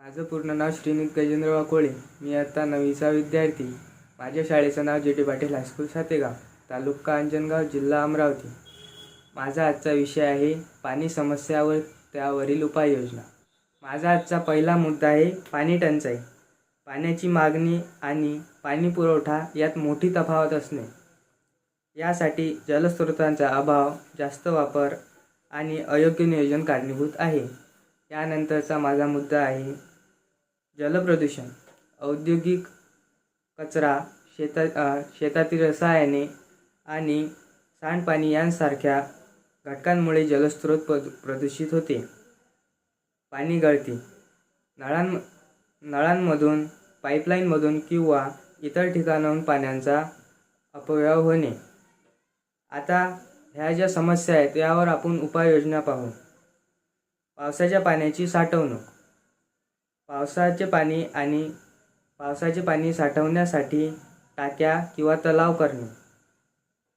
माझं पूर्ण नाव श्रीनित गजेंद्र वाकोळे मी आता नववीचा विद्यार्थी. माझ्या शाळेचं नाव J D Patil high school Sategaon तालुका अंजनगाव जिल्हा अमरावती. माझा आजचा विषय आहे पाणी समस्यावर त्यावरील उपाययोजना. माझा आजचा पहिला मुद्दा आहे पाणी टंचाई. पाण्याची मागणी आणि पाणी पुरवठा यात मोठी तफावत असणे. यासाठी जलस्रोतांचा अभाव जास्त वापर आणि अयोग्य नियोजन कारणीभूत आहे. यानंतरचा माझा मुद्दा आहे जलप्रदूषण. औद्योगिक कचरा शेता शेतातील रसायने आणि सांडपाणी यांसारख्या घटकांमुळे जलस्रोत प्रदू प्रदूषित होते. पाणी गळती. नळां नळांमधून पाईपलाईनमधून किंवा इतर ठिकाणाहून पाण्याचा अपव्यय होणे. आता ह्या ज्या समस्या आहेत यावर आपण उपाययोजना पाहू. पावसाच्या पाण्याची साठवणूक. पावसाचे पाणी आणि पावसाचे पाणी साठवण्यासाठी टाक्या किंवा तलाव करणे.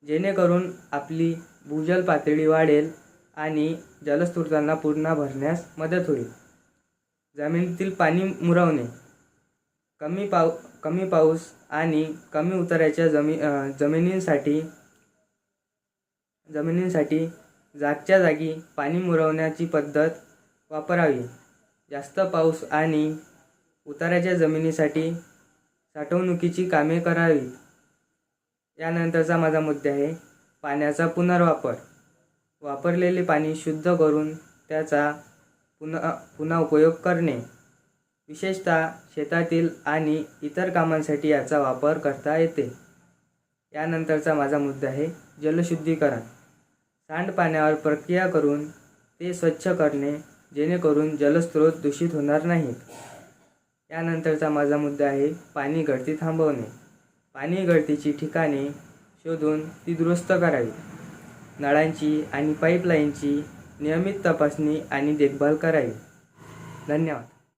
जेणेकरून आपली भूजल पातळी वाढेल आणि जलस्रोतांना पुन्हा भरण्यास मदत होईल. जमिनीतील पाणी मुरवणे. कमी पाऊ कमी पाऊस आणि कमी उताराच्या जमी जमिनींसाठी जमिनींसाठी जागच्या जागी पाणी मुरवण्याची पद्धत वापरावी. जास्त पाऊस आणि उताराच्या जमिनीसाठी साठवणुकीची कामे करावीत यानंतरचा माझा मुद्दा आहे पाण्याचा पुनर्वापर. वापरलेले पाणी शुद्ध करून त्याचा पुन्हा पुन्हा उपयोग करणे. विशेषतः शेतातील आणि इतर कामांसाठी याचा वापर करता येते. यानंतरचा माझा मुद्दा आहे जलशुद्धीकरण. सांडपाण्यावर प्रक्रिया करून ते स्वच्छ करणे जेणेकरून जलस्रोत दूषित होणार नाहीत. त्यानंतरचा माझा मुद्दा आहे पाणी गळती थांबवणे. पाणी गळतीची ठिकाणे शोधून ती दुरुस्त करावी. नळांची आणि पाईपलाईनची नियमित तपासणी आणि देखभाल करावी. धन्यवाद.